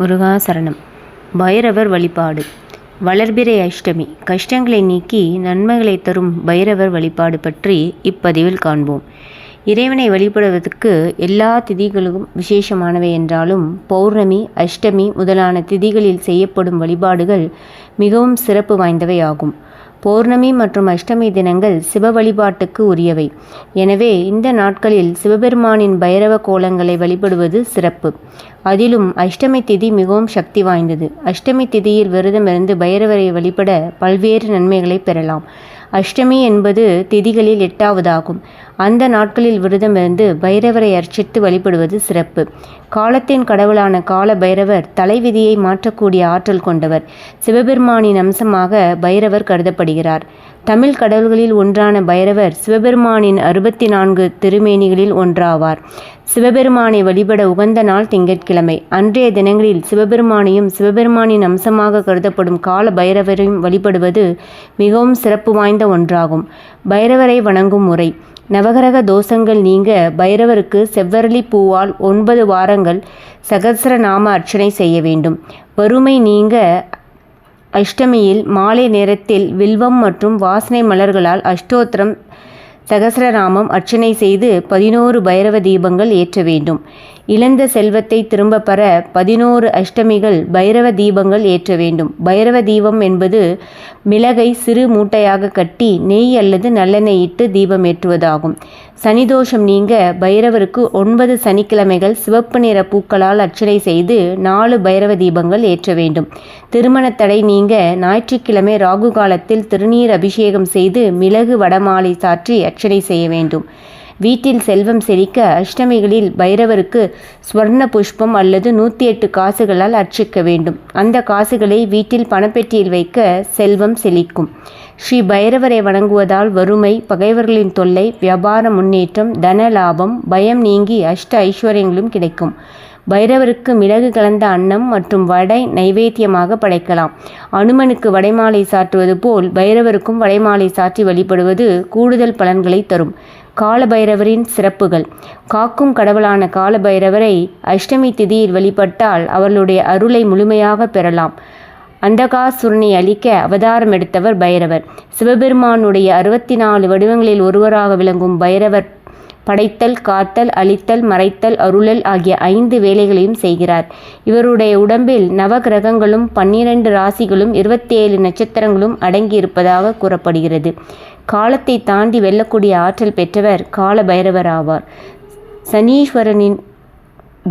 முருகாசரணம். பைரவர் வழிபாடு. வளர்பிறை அஷ்டமி. கஷ்டங்களை நீக்கி நன்மைகளை தரும் பைரவர் வழிபாடு பற்றி இப்பதிவில் காண்போம். இறைவனை வழிபடுவதற்கு எல்லா திதிகளும் விசேஷமானவை என்றாலும் பௌர்ணமி அஷ்டமி முதலான திதிகளில் செய்யப்படும் வழிபாடுகள் மிகவும் சிறப்பு வாய்ந்தவை ஆகும். பௌர்ணமி மற்றும் அஷ்டமி தினங்கள் சிவ வழிபாட்டுக்கு உரியவை. எனவே இந்த நாட்களில் சிவபெருமானின் பைரவ கோலங்களை வழிபடுவது சிறப்பு. அதிலும் அஷ்டமி திதி மிகவும் சக்தி வாய்ந்தது. அஷ்டமி திதியில் விரதமிருந்து பைரவரை வழிபட பல்வேறு நன்மைகளை பெறலாம். அஷ்டமி என்பது திதிகளில் எட்டாவதாகும். அந்த நாட்களில் விரதமிருந்து பைரவரை அர்ச்சித்து வழிபடுவது சிறப்பு. காலத்தின் கடவுளான கால பைரவர் தலைவிதியை மாற்றக்கூடிய ஆற்றல் கொண்டவர். சிவபெருமானின் அம்சமாக பைரவர் கருதப்படுகிறார். தமிழ் கடவுள்களில் ஒன்றான பைரவர் சிவபெருமானின் அறுபத்தி நான்கு திருமேனிகளில் ஒன்றாவார். சிவபெருமானை வழிபட உகந்த நாள் திங்கட்கிழமை. அன்றைய தினங்களில் சிவபெருமானையும் சிவபெருமானின் அம்சமாக கருதப்படும் கால பைரவரையும் வழிபடுவது மிகவும் சிறப்பு வாய்ந்த ஒன்றாகும். பைரவரை வணங்கும் முறை. நவகிரக தோஷங்கள் நீங்க பைரவருக்கு செவ்வரளி பூவால் ஒன்பது வாரங்கள் சகசிரநாம அர்ச்சனை செய்ய வேண்டும். வறுமை நீங்க அஷ்டமியில் மாலை நேரத்தில் வில்வம் மற்றும் வாசனை மலர்களால் அஷ்டோத்திரம் சகசிரநாமம் அர்ச்சனை செய்து பதினோரு பைரவ தீபங்கள் ஏற்ற வேண்டும். இழந்த செல்வத்தை திரும்ப பெற பதினோரு அஷ்டமிகள் பைரவ தீபங்கள் ஏற்ற வேண்டும். பைரவ தீபம் என்பது மிளகை சிறு மூட்டையாக கட்டி நெய் அல்லது நல்லெண்ணெய் இட்டு தீபம் ஏற்றுவதாகும். சனிதோஷம் நீங்க பைரவருக்கு ஒன்பது சனிக்கிழமைகள் சிவப்பு நிற பூக்களால் அர்ச்சனை செய்து நாலு பைரவ தீபங்கள் ஏற்ற வேண்டும். திருமண தடை நீங்க ஞாயிற்றுக்கிழமை ராகு காலத்தில் திருநீர் அபிஷேகம் செய்து மிளகு வடமாலை சாற்றி அர்ச்சனை செய்ய வேண்டும். வீட்டில் செல்வம் செழிக்க அஷ்டமிகளில் பைரவருக்கு ஸ்வர்ண புஷ்பம் அல்லது நூற்றி எட்டு காசுகளால் அர்ச்சிக்க வேண்டும். அந்த காசுகளை வீட்டில் பணப்பெட்டியில் வைக்க செல்வம் செழிக்கும். ஸ்ரீ பைரவரை வணங்குவதால் வறுமை பகைவர்களின் தொல்லை வியாபார முன்னேற்றம் தன லாபம் பயம் நீங்கி அஷ்ட ஐஸ்வர்யங்களும் கிடைக்கும். பைரவருக்கு மிளகு கலந்த அன்னம் மற்றும் வடை நைவேத்தியமாக படைக்கலாம். அனுமனுக்கு வடைமாலை சாற்றுவது போல் பைரவருக்கும் வடைமாலை சாற்றி வழிபடுவது கூடுதல் பலன்களை தரும். காலபைரவரின் சிறப்புகள். காக்கும் கடவுளான காலபைரவரை அஷ்டமி திதியில் வழிபட்டால் அவர்களுடைய அருளை முழுமையாக பெறலாம். அந்தகாசுரனை அழிக்க அவதாரம் எடுத்தவர் பைரவர். சிவபெருமானுடைய அறுபத்தி நாலு வடிவங்களில் ஒருவராக விளங்கும் பைரவர் படைத்தல் காத்தல் அழித்தல் மறைத்தல் அருளல் ஆகிய ஐந்து வேலைகளையும் செய்கிறார். இவருடைய உடம்பில் நவ கிரகங்களும் பன்னிரண்டு ராசிகளும் இருபத்தி ஏழு நட்சத்திரங்களும் அடங்கியிருப்பதாக கூறப்படுகிறது. காலத்தை தாண்டி வெல்லக்கூடிய ஆற்றல் பெற்றவர் கால பைரவர் ஆவார். சனீஸ்வரனின்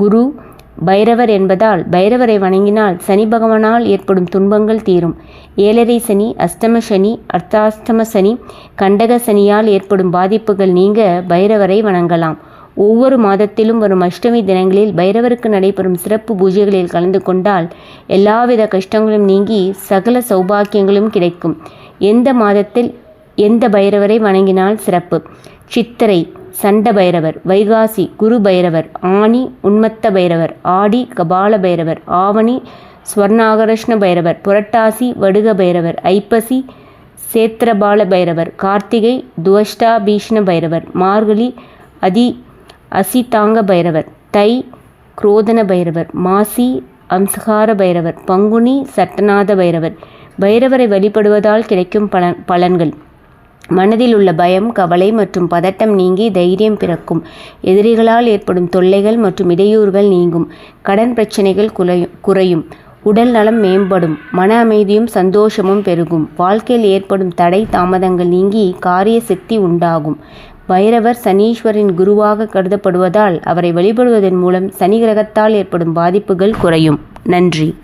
குரு பைரவர் என்பதால் பைரவரை வணங்கினால் சனி பகவானால் ஏற்படும் துன்பங்கள் தீரும். ஏழரை சனி அஷ்டம சனி அர்த்தாஷ்டம சனி கண்டக சனியால் ஏற்படும் பாதிப்புகள் நீங்க பைரவரை வணங்கலாம். ஒவ்வொரு மாதத்திலும் வரும் அஷ்டமி தினங்களில் பைரவருக்கு நடைபெறும் சிறப்பு பூஜைகளில் கலந்து கொண்டால் எல்லாவித கஷ்டங்களும் நீங்கி சகல சௌபாக்கியங்களும் கிடைக்கும். எந்த மாதத்தில் எந்த பைரவரை வணங்கினால் சிறப்பு? சித்திரை சண்ட பைரவர் வைகாசி குரு பைரவர் ஆணி உன்மத்த பைரவர் ஆடி கபால பைரவர் ஆவணி ஸ்வர்ணாகரஷ்ண பைரவர் புரட்டாசி வடுக பைரவர் ஐப்பசி சேத்திரபால பைரவர் கார்த்திகை துவஷ்டா பீஷ்ண பைரவர் மார்கழி அதி அசிதாங்க பைரவர் தை குரோதன பைரவர் மாசி அம்சகார பைரவர் பங்குனி சட்டநாத பைரவர். பைரவரை வழிபடுவதால் கிடைக்கும் பலன் பலன்கள். மனதில் உள்ள பயம் கவலை மற்றும் பதட்டம் நீங்கி தைரியம் பிறக்கும். எதிரிகளால் ஏற்படும் தொல்லைகள் மற்றும் இடையூறுகள் நீங்கும். கடன் பிரச்சனைகள் குறையும் குறையும். உடல் நலம் மேம்படும். மன அமைதியும் சந்தோஷமும் பெருகும். வாழ்க்கையில் ஏற்படும் தடை தாமதங்கள் நீங்கி காரிய சக்தி உண்டாகும். பைரவர் சனீஸ்வரின் குருவாக கருதப்படுவதால் அவரை வழிபடுவதன் மூலம் சனி கிரகத்தால் ஏற்படும் பாதிப்புகள் குறையும். நன்றி.